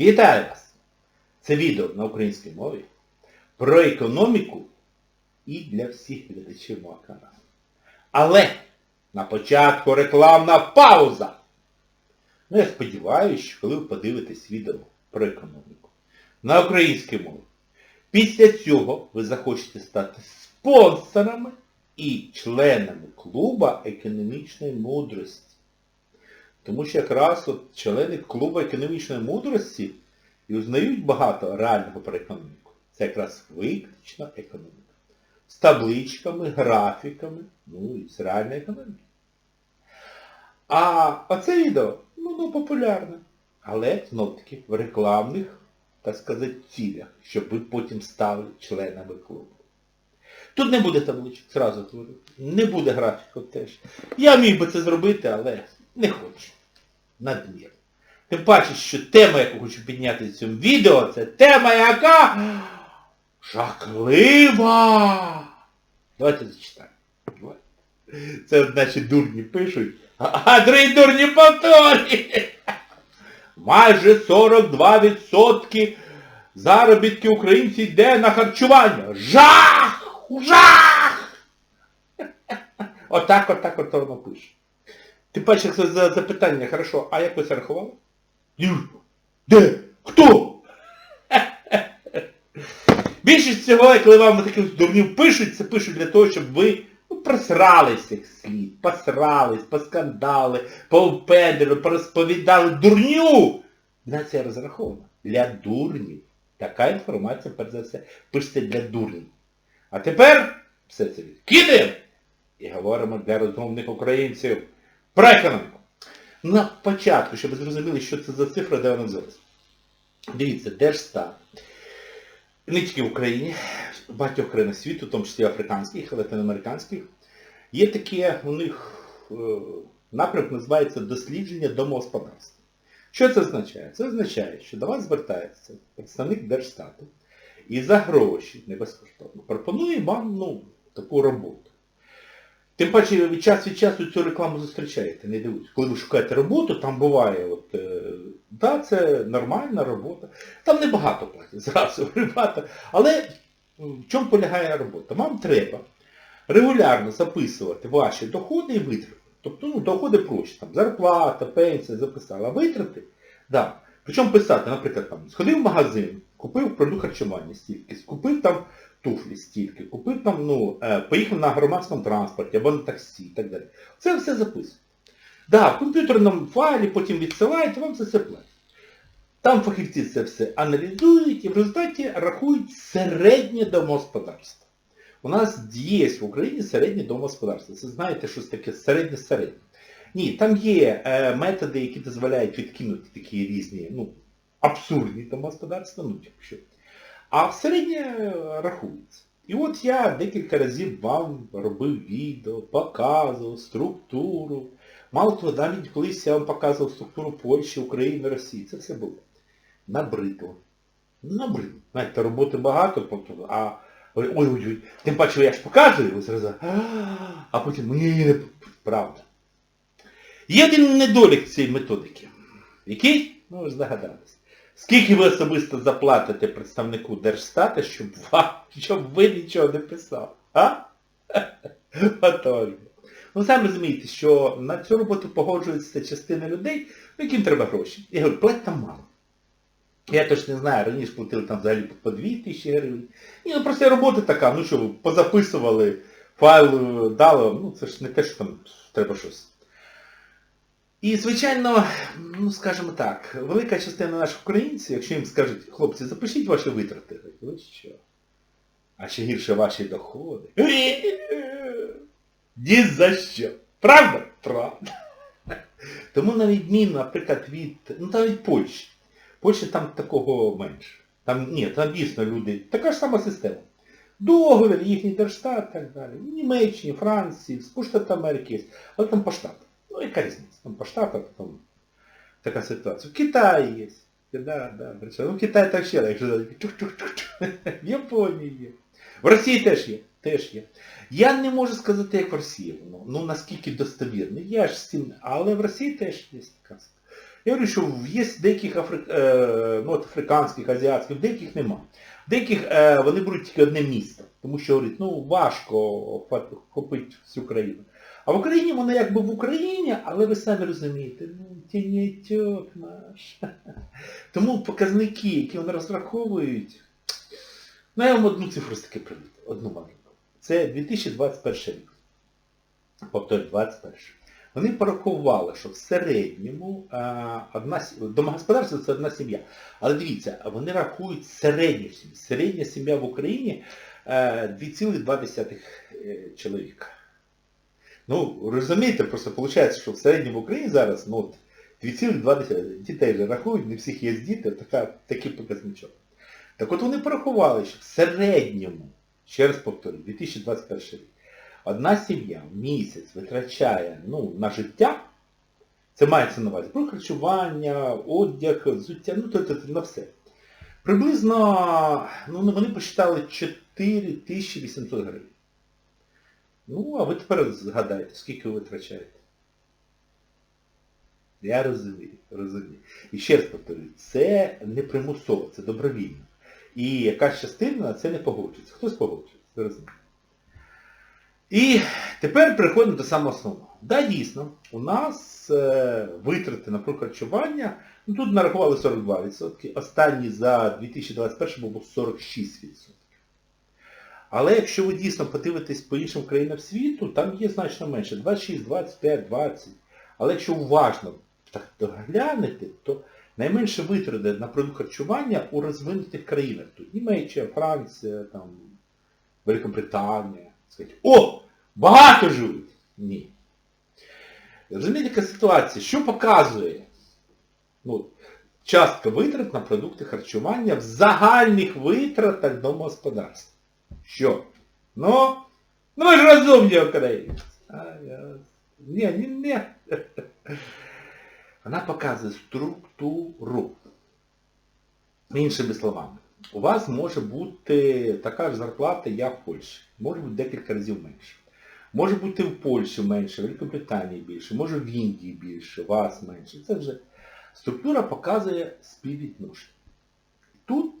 Вітаю вас! Це відео на українській мові про економіку і для всіх глядачів мого каналу. Але на початку рекламна пауза! Ну, я сподіваюся, що коли ви подивитесь відео про економіку на українській мові, після цього ви захочете стати спонсорами і членами клуба економічної мудрості. Тому що якраз от члени клубу економічної мудрості і узнають багато реального про економіку. Це якраз виключно економіка. З табличками, графіками, ну і з реальної економіки. А оце відео, ну, ну популярне. Але, знов-таки, в рекламних, так сказати, цілях, щоб ви потім стали членами клубу. Тут не буде табличок, зразу говорю. Не буде графіків теж. Я міг би це зробити, але не хочу. Надмір. Тим паче, що тема, яку хочу підняти в цьому відео, це тема яка жахлива. Давайте зачитаємо. Це наші дурні пишуть, а три дурні повторюють. Майже 42% заробітки українців йде на харчування. Жах! Жах! Отак, отак, от воно пише. Ти бачиш це за запитання, хорошо, а як ви це рахували? Де? Хто? Більшість цього, коли вам таких дурнів пишуть, це пишуть для того, щоб ви ну, просрались як слід, посрались, поскандали, повпедили, порозповідали дурню. На це розраховано. Для дурнів. Така інформація, перш за все, пишеться для дурнів. А тепер все це відкидаємо і говоримо для розумних українців про економіку. На початку, щоб ви зрозуміли, що це за цифра, де вона взялась. Дивіться, Держстат. Не тільки в Україні, в багатьох країнах світу, в тому числі африканських, латиноамериканських, є таке у них е, напрямок, називається дослідження домогосподарства. Що це означає? Це означає, що до вас звертається представник Держстату і за гроші, не безкоштовно, пропонує вам ну, таку роботу. Тим паче від час від часу цю рекламу зустрічаєте, не дивуйтесь. Коли ви шукаєте роботу, там буває, от, е, да, це нормальна робота. Там небагато платять, зразу ребята. Але в чому полягає робота? Вам треба регулярно записувати ваші доходи і витрати. Тобто, ну, доходи проще, там, зарплата, пенсія записала, а витрати, да. Причому писати, наприклад, там, сходив в магазин, купив продукт харчування стільки, купив там туфлі стільки, купив там, ну, е, поїхав на громадському транспорті або на таксі і так далі. Це все записуєте. Да, в комп'ютерному файлі потім відсилаєте, вам це все платять. Там фахівці це все аналізують і в результаті рахують середнє домогосподарство. У нас є в Україні середнє домогосподарство. Це знаєте, щось таке середнє-середнє. Ні, там є е, методи, які дозволяють відкинути такі різні, ну, абсурдні домогосподарства, ну, типу що. А в середнє рахується. І от я декілька разів вам робив відео, показував структуру. Мало того, навіть колись я вам показував структуру Польщі, України, Росії. Це все було. Набридло. Набридло. Знаєте, роботи багато, тобто, а ой-ой-ой, тим паче я ж показую, ви зразу, а потім мені не правда. Є один недолік цієї методики. Який? Ну, ви ж. Скільки ви особисто заплатите представнику Держстату, щоб вам, щоб ви нічого не писали? А? Готові. Ну, самі розумієте, що на цю роботу погоджується частина людей, ну, яким треба гроші. Я говорю, плать там мало. Я точно не знаю, раніше платили там взагалі по 2 тисячі гривень. Ні, ну просто робота така, ну що, позаписували, файл дали, ну це ж не те, що там треба щось. І, звичайно, ну скажімо так, велика частина наших українців, якщо їм скажуть, хлопці, запишіть ваші витрати, ви що? А ще гірше ваші доходи. Ні за що. Правда? Правда. Тому на відміну, наприклад, від, ну там від Польщі. Польщі там такого менше. Там, ні, там дійсно люди, така ж сама система. Договір, їхній держстат так далі. Німеччині, Франції, Сполучених Америки є. Але там по штатам. Ну, яка різниця? Там по штатах, там така ситуація. В Китаї є. Да, да. Ну, в Китаї так ще, якщо чух-чух-чух. В Японії є. В Росії теж є. Теж є. Я не можу сказати, як в Росії воно. Ну наскільки достовірно. Я ж з. Але в Росії теж є така. Я говорю, що є деяких афри... е, ну, африканських, азіатських, деяких нема. Деяких е, вони беруть тільки одне місто, тому що говорять, ну важко охопити всю країну. А в Україні воно якби в Україні, але ви самі розумієте, ну тінітьок наш. Тому показники, які вони розраховують, ну я вам одну цифру таки приведу, одну маленьку. Це 2021 рік. Повторюю, 21. Вони порахували, що в середньому одна домогосподарство це одна сім'я. Але дивіться, вони рахують середню сім'ю. Середня сім'я в Україні 2,2 е, чоловіка. Ну, розумієте, просто виходить, що в середньому Україні зараз ну, от 2,2 дітей вже рахують, не всіх є діти, така, такий показничок. Так от вони порахували, що в середньому, ще раз повторюю, 2021 рік, одна сім'я в місяць витрачає ну, на життя, це мається на увазі, про харчування, одяг, взуття, ну тобто на все. Приблизно, ну вони посчитали 4800 гривень. Ну, а ви тепер згадайте, скільки ви витрачаєте. Я розумію, розумію. І ще раз повторюю, це не примусово, це добровільно. І якась частина на це не погоджується. Хтось погоджується, ви розумієте. І тепер переходимо до самого основного. Да, дійсно, у нас е, витрати на харчування, ну тут нарахували 42%, останній за 2021 був 46%. Але якщо ви дійсно подивитесь по іншим країнам світу, там є значно менше. 26, 25, 20. Але якщо уважно так доглянете, то найменше витрати на продукт харчування у розвинутих країнах. Тут Німеччина, Франція, там, Великобританія. Сказати, О! Багато живуть! Ні. Розумієте, яка ситуація? Що показує? Ну, частка витрат на продукти харчування в загальних витратах домогосподарства. Що? Ну? Ну ви ж розумні українці. Ні, ні, ні. Вона показує структуру. Іншими словами, у вас може бути така ж зарплата, як в Польщі. Може бути декілька разів менше. Може бути в Польщі менше, в Великобританії більше, може в Індії більше, у вас менше. Це вже структура показує співвідношення. Тут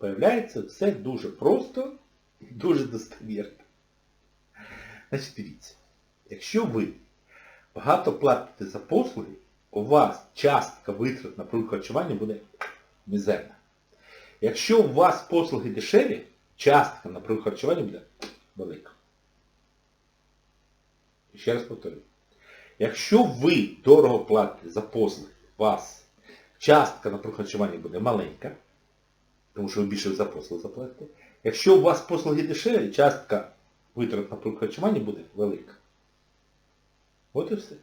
з'являється все дуже просто дуже достовірно. Значить, дивіться, якщо ви багато платите за послуги, у вас частка витрат на харчування буде мізерна. Якщо у вас послуги дешеві, частка на харчування буде велика. І Ще раз повторюю. Якщо ви дорого платите за послуги, у вас частка на харчування буде маленька, тому що ви більше за послуги заплатите. Якщо у вас послуги дешеві, частка витрат на харчування буде велика. От і все.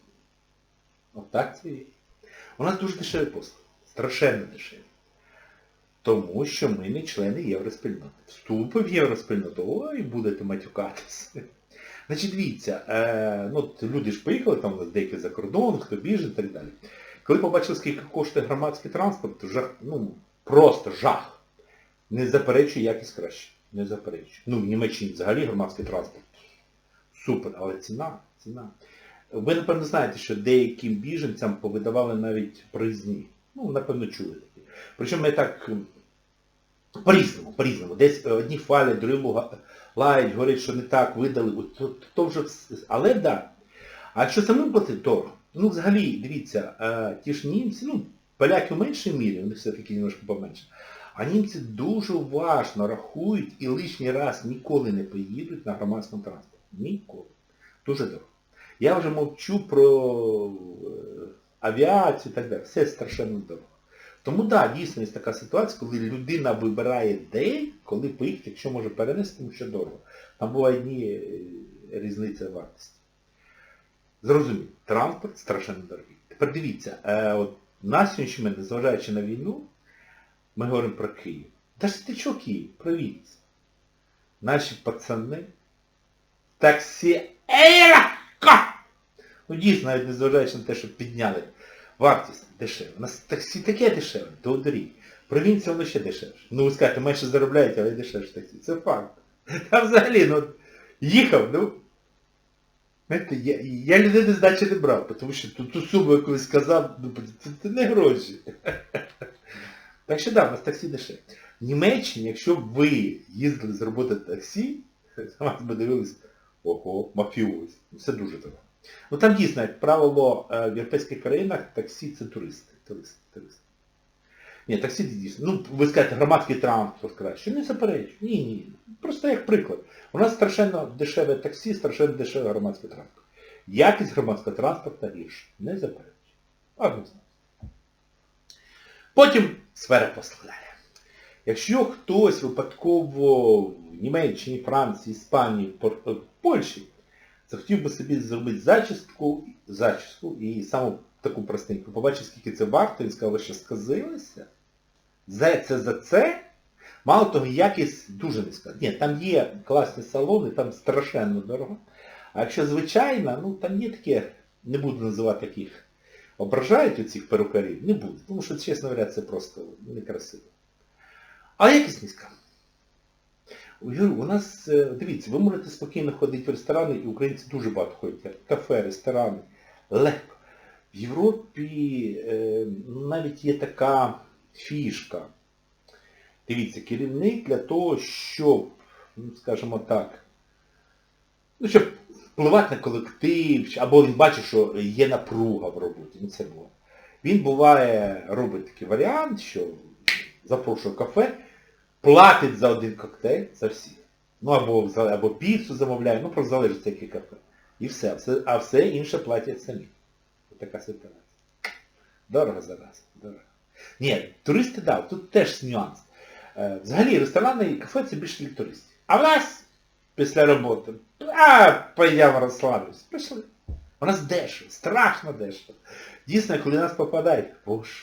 Отак це є. У нас дуже дешеві послуги. Страшенно дешеві. Тому що ми не члени євроспільноти. Вступи в євроспільноту, ой, будете матюкатися. Значить, дивіться, е, ну, люди ж поїхали, там у нас деякі за кордон, хто біжить і так далі. Коли побачили, скільки коштує громадський транспорт, то жах, ну, просто жах. Не заперечую якість краще. Не заперечую. Ну, в Німеччині взагалі громадський транспорт. Супер, але ціна, ціна. Ви, напевно, знаєте, що деяким біженцям повидавали навіть проїзні. Ну, напевно, чули такі. Причому я так по-різному, по-різному. Десь е, одні хвалять, другі лають, говорять, що не так, видали. То, то вже Але так. Да. А якщо самим платити дорого, ну взагалі, дивіться, е, ті ж німці, ну, поляки в меншій мірі, вони все-таки немножко поменше. А німці дуже уважно рахують і лишній раз ніколи не поїдуть на громадському транспорті. Ніколи. Дуже дорого. Я вже мовчу про е, авіацію і так далі. Все страшенно дорого. Тому так, да, дійсно є така ситуація, коли людина вибирає день, коли поїхати, якщо може перенести, тому що дорого. Там буває дні е, різниця вартості. Зрозуміло, транспорт страшенно дорогий. Тепер дивіться, е, от на сьогоднішній момент, незважаючи на війну, ми говоримо про Київ. Та ж ти чого Київ? Про Вінницю. Наші пацани таксі Ейрака! Ну дійсно, навіть незважаючи на те, що підняли вартість дешево. У нас таксі таке дешеве, до доріг. Провінція воно ще дешевше. Ну ви скажете, менше заробляють, але дешевше таксі. Це факт. Там взагалі, ну, їхав, ну, Знаєте, я, я людини здачі не брав, тому що ту, ту суму, яку я сказав, ну, це, це не гроші. Так що да, нас таксі дешеве. В Німеччині, якщо б ви їздили з роботи таксі, вас би дивились, ого, мафіоз. Ну, Це дуже дорого. Ну там дійсно, як правило, е, в європейських країнах таксі це туристи. Туристи, туристи. Ні, таксі дійсно. Ну, ви скажете, громадський транспорт краще. Не заперечую. Ні, ні. Просто як приклад. У нас страшенно дешеве таксі, страшенно дешеве громадський транспорт. Якість громадського транспорту гірша. Не заперечую. Однозначно. Потім сфера послання. Якщо хтось випадково в Німеччині, Франції, Іспанії, е, Польщі захотів би собі зробити зачіску, зачіску і саму таку простеньку, побачив, скільки це варто, він сказав, ви що сказилися? За це за це? Мало того, якість дуже низька. Ні, там є класні салони, там страшенно дорого. А якщо звичайно, ну там є таке, не буду називати таких, ображають оцих перукарів, не буду. Тому що, чесно говоря, це просто некрасиво. А якість низька. У нас, е, дивіться, ви можете спокійно ходити в ресторани, і українці дуже багато ходять. Кафе, ресторани. Легко. В Європі е, навіть є така фішка. Дивіться, керівник для того, щоб, ну, скажімо так, ну, щоб впливати на колектив, або він бачить, що є напруга в роботі. Ну, це було. Він буває, робить такий варіант, що запрошує кафе, платить за один коктейль, за всіх. Ну або, або піцу замовляє, ну просто залежить яке кафе. І все, а все інше платять самі. Ось така ситуація. Дорого зараз, дорого. Ні, туристи, да, тут теж нюанс. Е, Взагалі ресторани і кафе це більше для туристів. А в нас після роботи, а, пойдемо розслаблюсь. Пішли. У нас дешево, страшно дешево. Дійсно, коли нас попадають, боже,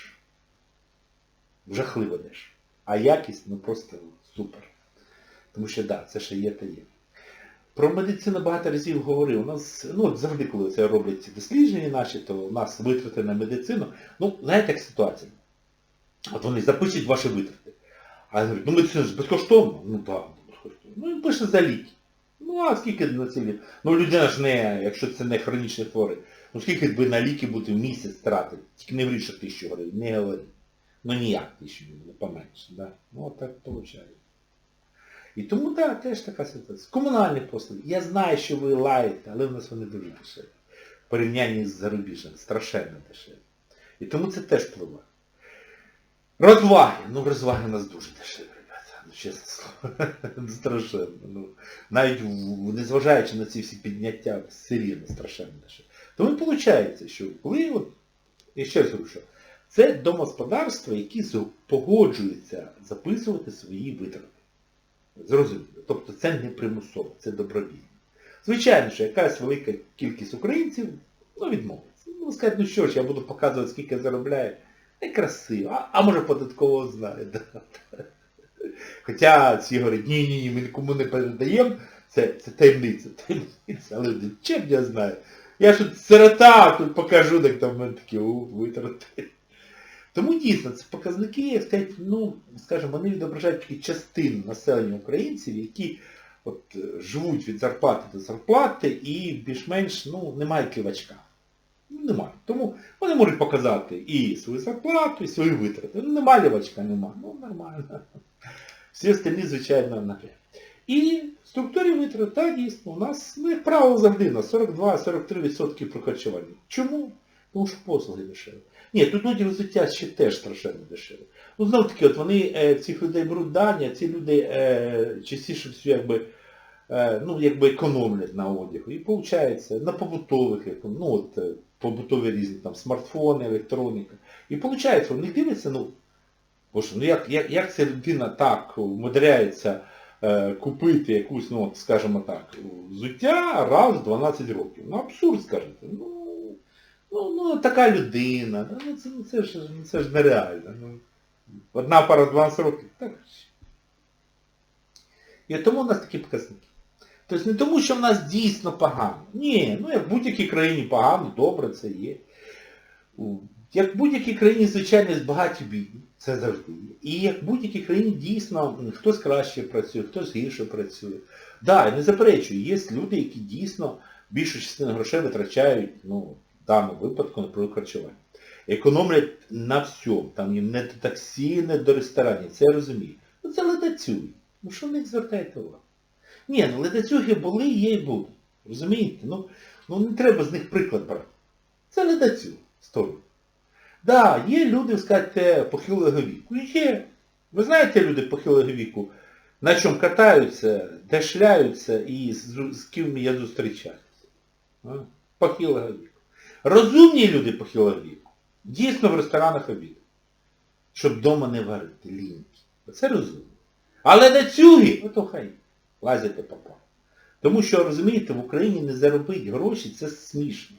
жахливо дешево. А якість, ну просто супер. Тому що так, да, це ще є та є. Про медицину багато разів говорив. У нас, ну завжди, коли це роблять дослідження наші, то у нас витрати на медицину. Ну, знаєте, як ситуація? От вони запишуть ваші витрати. А я говорю, ну медицина ж безкоштовно? Ну так, безкоштовно. Ну і пише за ліки. Ну а скільки на ці ліки? Ну людина ж не, якщо це не хронічні хворі, ну скільки би на ліки буде в місяць тратити? Тільки не вріж, що тисячу гривень, не говори. Ну ніяк тисячу гривень, не поменше. Да? Ну от так виходить. І тому, так, да, теж така ситуація. Комунальні послуги. Я знаю, що ви лаєте, але в нас вони дуже дешеві. В порівнянні з зарубіжем. Страшенно дешеві. І тому це теж впливає. Розваги. Ну, розваги у нас дуже дешеві, Ну, слово. Страшенно. Ну, навіть незважаючи на ці всі підняття, все рівно страшенно. Тому виходить, що коли от, я ще раз що це домогосподарства, які погоджуються записувати свої витрати. Зрозуміло. Тобто це не примусово, це добровільно. Звичайно, що якась велика кількість українців ну, відмовиться. Ну, скажуть, ну що ж, я буду показувати, скільки я заробляю. Некрасиво. А, а може податково знає. Хоча всі говорять, ні-ні-ні, ми нікому не передаємо, це, це таємниця, таємниця. Але чим я знаю? Я ж сирота, тут покажу, так там мене такі витрати. Тому дійсно, це показники, як сказати, ну, скажімо, вони відображають тільки частину населення українців, які от, е, живуть від зарплати до зарплати і більш-менш ну, немає кивачка. Ну, немає. Тому вони можуть показати і свою зарплату, і свої витрати. Ну, немає лівачка, немає. Ну, нормально. Всі остальні, звичайно, нагляд. І в структурі витрат, так, дійсно, у нас, ну, як правило, завжди на 42-43% при харчуванні. Чому? Тому що послуги дешеві. Ні, тут люди взуття ще теж страшенно дешеве. Ну, знову таки, от вони е, цих людей беруть дані, а ці люди е, частіше все якби, е, ну, якби економлять на одягу. І виходить, на побутових, як, ну, от, побутові різні, там, смартфони, електроніка. І виходить, вони дивляться, ну, боже, ну як, як, як ця людина так умудряється е, купити якусь, ну, скажімо так, взуття раз в 12 років. Ну, абсурд, скажете. Ну, Ну, ну така людина, ну це, ну, це, ж, ну, це ж нереально. Ну, одна пара 12 років, так. І тому у нас такі показники. Тобто не тому, що в нас дійсно погано. Ні, ну як в будь-якій країні погано, добре це є. Як в будь-якій країні, звичайно, багаті бідні, це завжди. І як в будь-якій країні дійсно хтось краще працює, хтось гірше працює. Да, не заперечую, є люди, які дійсно більшу частину грошей витрачають, ну, в даному випадку на харчування. Економлять на всьому. Там їм не до таксі, не до ресторанів. Це я розумію. Ну це ледацюги. Ну що в них звертаєте увагу? Ні, ну ледацюги були, є і будуть. Розумієте? Ну, ну не треба з них приклад брати. Це ледацюги. Сторону. Да, є люди, скажете, похилого віку. Є. Ви знаєте люди похилого віку, на чому катаються, де шляються і з, з ким я зустрічаюся. Похилого віку. Розумні люди похилого віку. Дійсно в ресторанах обід. Щоб вдома не варити, ліньки. Це розумно. Але на цюги, ото хай, лазите попа. Тому що, розумієте, в Україні не заробити гроші, це смішно.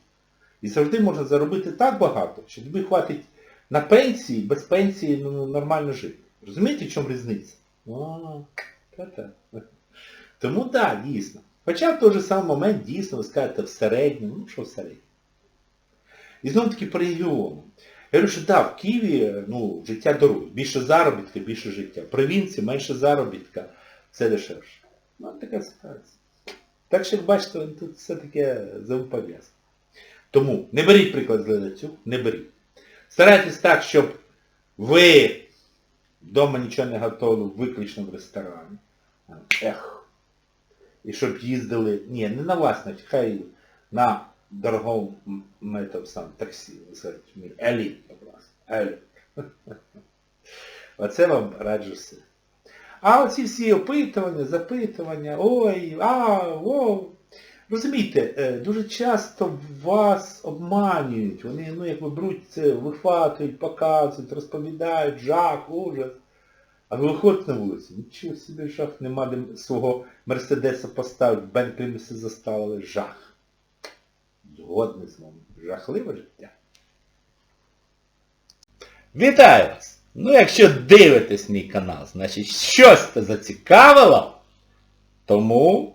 І завжди можна заробити так багато, що тобі хватить на пенсії, без пенсії ну, нормально жити. Розумієте, в чому різниця? О. Тому так, да, дійсно. Хоча в той же самий момент дійсно ви скажете в середньому, ну що в середньому. І знову таки по регіону. Я говорю, що так, да, в Києві ну, життя дорога. Більше заробітка, більше життя. В провінції менше заробітка, все дешевше. Ну, така ситуація. Так що, як бачите, тут все таке взаємопов'язане. Тому не беріть приклад з глядацю, не беріть. Старайтесь так, щоб ви вдома нічого не готували, виключно в ресторані. Ех. І щоб їздили, ні, не на вас, хай на дорогому метод сам таксі. Еліт. Еліт. Оце вам раджу все. А оці всі опитування, запитування, ой, а, о. Розумієте, дуже часто вас обманюють, вони, ну, якби беруть це, вихватують, показують, розповідають, жах, ужас. А ви виходите на вулицю, нічого собі жах, нема де свого Мерседеса поставити, все заставили, жах. Згодний з вами. Жахливе життя. Вітаю вас! Ну, якщо дивитесь мій канал, значить щось це зацікавило, тому